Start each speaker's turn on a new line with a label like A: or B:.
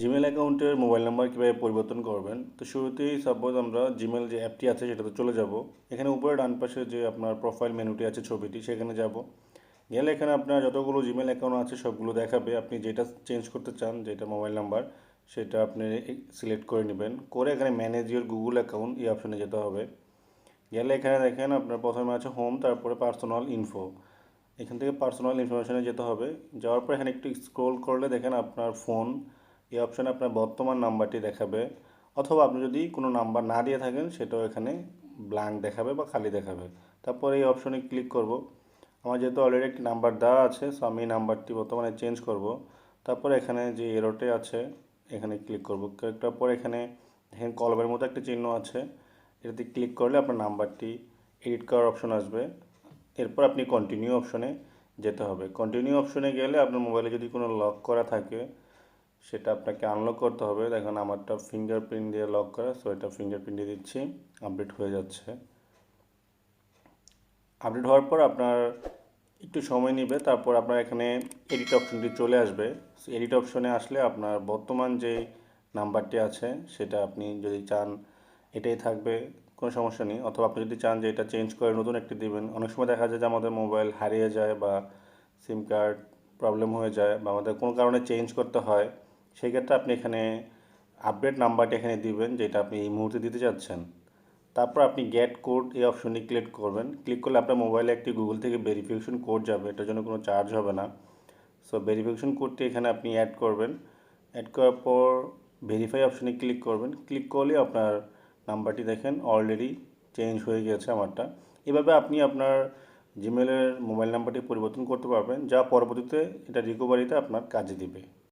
A: Gmail অ্যাকাউন্টের mobile number কীভাবে পরিবর্তন করবেন? তো শুরুতেই সাপোজ আমরা জিমেল যে অ্যাপটি আছে সেটাতে চলে যাব। এখানে উপরে ডান পাশে যে আপনার প্রোফাইল মেনুটি আছে ছবিটি, সেখানে যাব। গেলে এখানে আপনার যতগুলো জিমেল অ্যাকাউন্ট আছে সবগুলো দেখাবে। আপনি যেটা চেঞ্জ করতে চান, যেটা মোবাইল নাম্বার, সেটা আপনি সিলেক্ট করে নেবেন। করে এখানে ম্যানেজ ইউর গুগল অ্যাকাউন্ট এই অপশনে যেতে হবে। গেলে এখানে দেখেন আপনার প্রথমে আছে হোম তারপরে পার্সোনাল ইনফো এখান থেকে পার্সোনাল ইনফরমেশনে যেতে হবে। যাওয়ার পর এখানে একটু স্ক্রোল করলে দেখেন আপনার ফোন এই অপশানে আপনার বর্তমান নাম্বারটি দেখাবে, অথবা আপনি যদি কোনো নাম্বার না দিয়ে থাকেন, সেটাও এখানে ব্ল্যাঙ্ক দেখাবে বা খালি দেখাবে। তারপর এই অপশনে ক্লিক করব। আমার যেহেতু অলরেডি একটি নাম্বার দেওয়া আছে সো আমি এই নাম্বারটি বর্তমানে চেঞ্জ করব। তারপর এখানে যে এরোটে আছে, এখানে ক্লিক করব। ক্লিক করার পর এখানে দেখেন কলমের মতো একটা চিহ্ন আছে। এটাতে ক্লিক করলে আপনার নাম্বারটি এডিট করার অপশন আসবে। এরপর আপনি কন্টিনিউ অপশনে যেতে হবে। কন্টিনিউ অপশনে গেলে আপনার মোবাইলে যদি কোনো লক করা থাকে সেটা আপনাকে আনলক করতে হবে। দেখুন, আমারটা ফিঙ্গারপ্রিন্ট দিয়ে লক করা সো এটা ফিঙ্গারপ্রিন্ট দিয়ে দিচ্ছি। আপডেট হয়ে যাচ্ছে। আপডেট হওয়ার পর আপনার একটু সময় নেবে, তারপর আপনার এখানে এডিট অপশনটি চলে আসবে। এডিট অপশনে আসলে আপনার বর্তমান যে নাম্বারটি আছে, সেটা আপনি যদি চান, এটাই থাকবে, কোনো সমস্যা নেই। অথবা আপনি যদি চান যে এটা চেঞ্জ করে নতুন একটি দিবেন, অনেক সময় দেখা যায় যে আমাদের মোবাইল হারিয়ে যায় বা সিম কার্ড প্রবলেম হয়ে যায় বা আমাদের কোনো কারণে চেঞ্জ করতে হয় সেই ক্ষেত্রে আপনি এখানে আপডেট নাম্বারটি এখানে দিবেন, যেটা আপনি এই মুহূর্তে দিতে চাচ্ছেন। তারপর আপনি গেট কোড এই অপশনটি ক্লিক করবেন। ক্লিক করলে আপনার মোবাইলে একটি গুগল থেকে ভেরিফিকেশন কোড যাবে, এটার জন্য কোনো চার্জ হবে না। সো ভেরিফিকেশন কোডটি এখানে আপনি অ্যাড করবেন। অ্যাড করার পর ভেরিফাই অপশনে ক্লিক করবেন। ক্লিক করলে আপনার নাম্বারটি দেখেন অলরেডি চেঞ্জ হয়ে গেছে আমারটা। এভাবে আপনি আপনার জিমেলের মোবাইল নাম্বারটি পরিবর্তন করতে পারবেন, যা পরবর্তীতে এটা রিকভারিতে আপনার কাজে দিবে।